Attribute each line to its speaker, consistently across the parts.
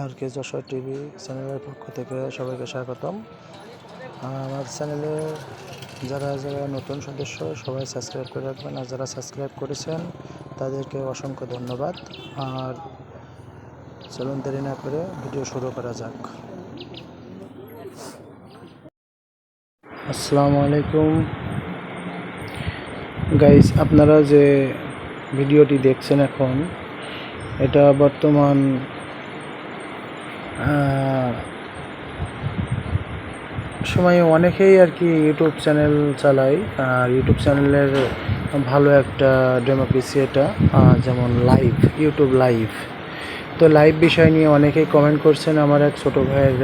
Speaker 1: আর কে Jessore TV চ্যানেলের পক্ষ থেকে সবাইকে স্বাগতম। আমার চ্যানেলে যারা যারা নতুন সদস্য, সবাই সাবস্ক্রাইব করে রাখবেন। আর যারা সাবস্ক্রাইব করেছেন, তাদেরকে অসংখ্য ধন্যবাদ। আর চলুন দেরি না করে ভিডিও শুরু করা যাক। আসসালামু আলাইকুম। গাইস, আপনারা যে ভিডিওটি দেখছেন এখন, এটা বর্তমান সময়ে অনেকেই আর কি ইউটিউব চ্যানেল চালায়। আর ইউটিউব চ্যানেলের ভালো একটা ডেমোক্রেসি এটা যেমন লাইভ ইউটিউব লাইভ তো লাইভ বিষয় নিয়ে অনেকেই কমেন্ট করছেন আমার এক ছোটো ভাইয়ের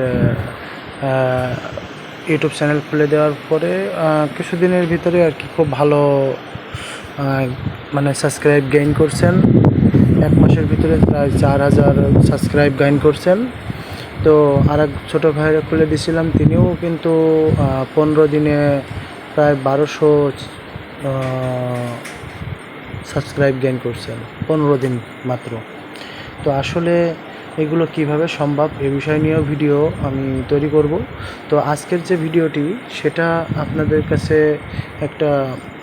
Speaker 1: ইউটিউব চ্যানেল খুলে দেওয়ার পরে কিছুদিনের ভিতরে আর কি খুব ভালো মানে সাবস্ক্রাইব গেইন করছেন। এক মাসের ভিতরে প্রায় চার হাজার সাবস্ক্রাইব গেইন করছেন। তো আর এক ছোটো ভাইয়েরা খুলে দিয়েছিলাম তিনিও কিন্তু পনেরো দিনে প্রায় বারোশো সাবস্ক্রাইব গেইন করছেন, পনেরো দিন মাত্র। তো আসলে এগুলো কীভাবে সম্ভব এ বিষয় নিয়েও ভিডিও আমি তৈরি করব। তো আজকের যে ভিডিওটি, সেটা আপনাদের কাছে একটা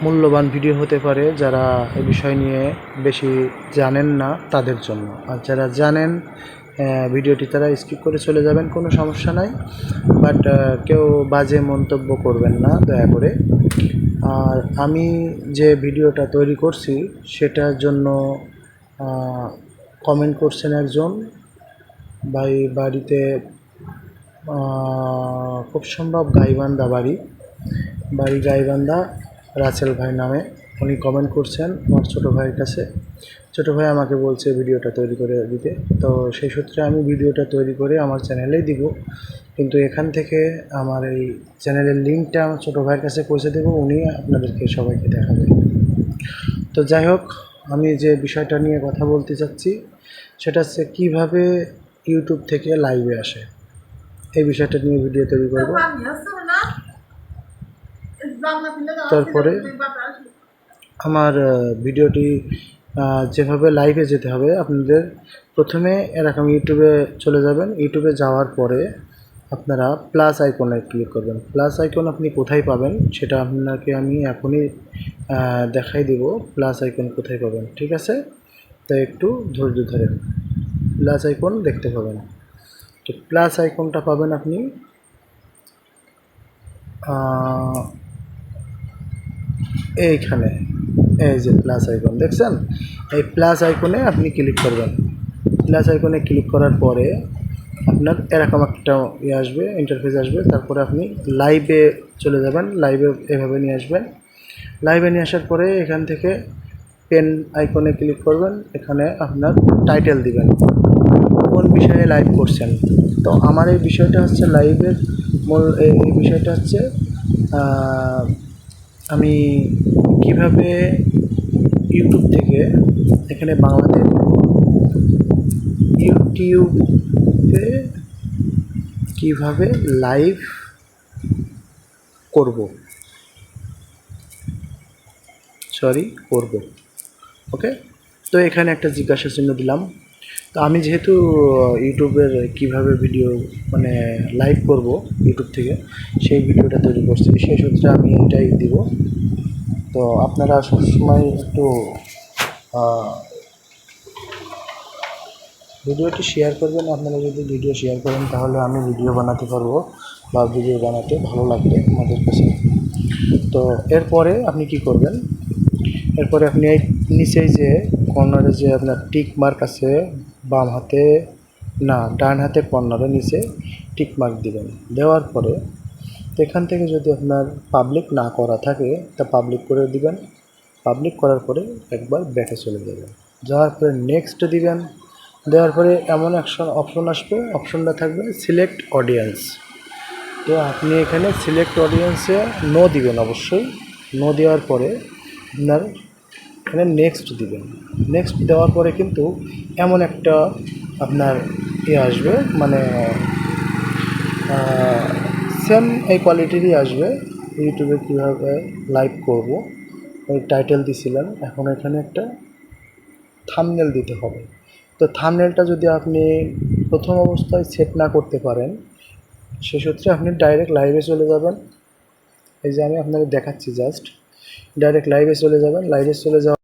Speaker 1: মূল্যবান ভিডিও হতে পারে যারা এ বিষয় নিয়ে বেশি জানেন না তাদের জন্য। আর যারা জানেন ভিডিওটি তারা স্কিপ করে চলে যাবেন, কোনো সমস্যা নাই। বাট কেউ বাজে মন্তব্য করবেন না, দয়া করে। আর আমি যে ভিডিওটা তৈরি করছি, সেটার জন্য কমেন্ট করছেন একজন। ভাই, বাড়িতে খুব সম্ভব গাইবান্ধা বাড়ি। বাড়ি গাইবান্ধা রাসেল ভাই নামে। উনি কমেন্ট করছেন, আমার ছোটো ভাইয়ের কাছে। ছোটো ভাই আমাকে বলছে ভিডিওটা তৈরি করে দিতে। তো সেই সূত্রে আমি ভিডিওটা তৈরি করে আমার চ্যানেলেই দিব। কিন্তু এখান থেকে আমার এই চ্যানেলের লিঙ্কটা আমার ছোটো ভাইয়ের কাছে পৌঁছে দেবো, উনি আপনাদেরকে সবাইকে দেখাবে। তো যাই হোক, আমি যে বিষয়টা নিয়ে কথা বলতে চাচ্ছি, সেটা হচ্ছে কীভাবে ইউটিউব থেকে লাইভে আসে। এই বিষয়টা নিয়ে ভিডিও তৈরি করব।
Speaker 2: তারপরে
Speaker 1: আমার ভিডিওটি যেভাবে লাইভে যেতে হবে, আপনাদের প্রথমে এরকম ইউটিউবে চলে যাবেন। ইউটিউবে যাওয়ার পরে আপনারা প্লাস আইকনে ক্লিক করবেন। প্লাস আইকন আপনি কোথায় পাবেন, সেটা আপনাকে আমি এখনই দেখাই দিব প্লাস আইকন কোথায় পাবেন, ঠিক আছে? তাই একটু ধৈর্য ধরেন প্লাস আইকন দেখতে পাবেন। তো প্লাস আইকনটা পাবেন আপনি এইখানে। এই যে প্লাস আইকন দেখছেন? এই প্লাস আইকনে আপনি ক্লিক করবেন। প্লাস আইকনে ক্লিক করার পরে আপনার এরকম একটা ইয়ে আসবে ইন্টারফেস আসবে। তারপরে আপনি লাইভে চলে যাবেন লাইভে এভাবে নিয়ে আসবেন। লাইভে নিয়ে আসার পরে এখান থেকে পেন আইকনে ক্লিক করবেন। এখানে আপনার টাইটেল দিবেন। কোন বিষয়ে লাইভ করছেন? তো আমার এই বিষয়টা হচ্ছে লাইভের মূল, এই বিষয়টা হচ্ছে আমি কীভাবে ইউটিউব থেকে এখানে বাংলাতে ইউটিউবে কীভাবে লাইভ করব? সরি করব। ওকে তো এখানে একটা জিজ্ঞাসা চিহ্ন দিলাম। তো আমি যেহেতু ইউটিউবের কীভাবে ভিডিও মানে লাইভ করব ইউটিউব থেকে, সেই ভিডিওটা তৈরি করছি। সেই সূত্রে আমি এটাই দিব। তো আপনারা সবসময় একটু ভিডিওটি শেয়ার করবেন। আপনারা যদি ভিডিও শেয়ার করেন, তাহলে আমি ভিডিও বানাতে পারব বা ভিডিও বানাতে ভালো লাগবে আমাদের কাছে। তো এরপরে আপনি কি করবেন? এরপরে আপনি এই নিচেই যে কর্নারে যে আপনার টিক মার্ক আছে বাম হাতে, না, ডান হাতে কর্নারে নিচে টিক মার্ক দিবেন। দেওয়ার পরে এখান থেকে যদি আপনার পাবলিক না করা থাকে, তা পাবলিক করে দিবেন। পাবলিক করার পরে একবার ব্যাকে চলে যাবেন। যাওয়ার পরে নেক্সট দিবেন। দেওয়ার পরে এমন অপশন অপশন আসবে। অপশনটা থাকবে সিলেক্ট অডিয়েন্স তো আপনি এখানে সিলেক্ট অডিয়েন্সে নো দিবেন অবশ্যই। নো দেওয়ার পরে আপনার এখানে নেক্সট দিবেন। নেক্সট দেওয়ার পরে কিন্তু এমন একটা আপনার ইয়ে আসবে মানে সেম এই কোয়ালিটিরই আসবে। ইউটিউবে কীভাবে লাইভ করব, ওই টাইটেল দিছিলেন এখন এখানে একটা থামনেল দিতে হবে। তো থামনেলটা যদি আপনি প্রথম অবস্থায় সেট না করতে পারেন সেক্ষেত্রে আপনি ডাইরেক্ট লাইভে চলে যাবেন। এই যে আমি আপনাকে দেখাচ্ছি জাস্ট ডাইরেক্ট লাইভে চলে যাবেন। লাইভে চলে যাওয়া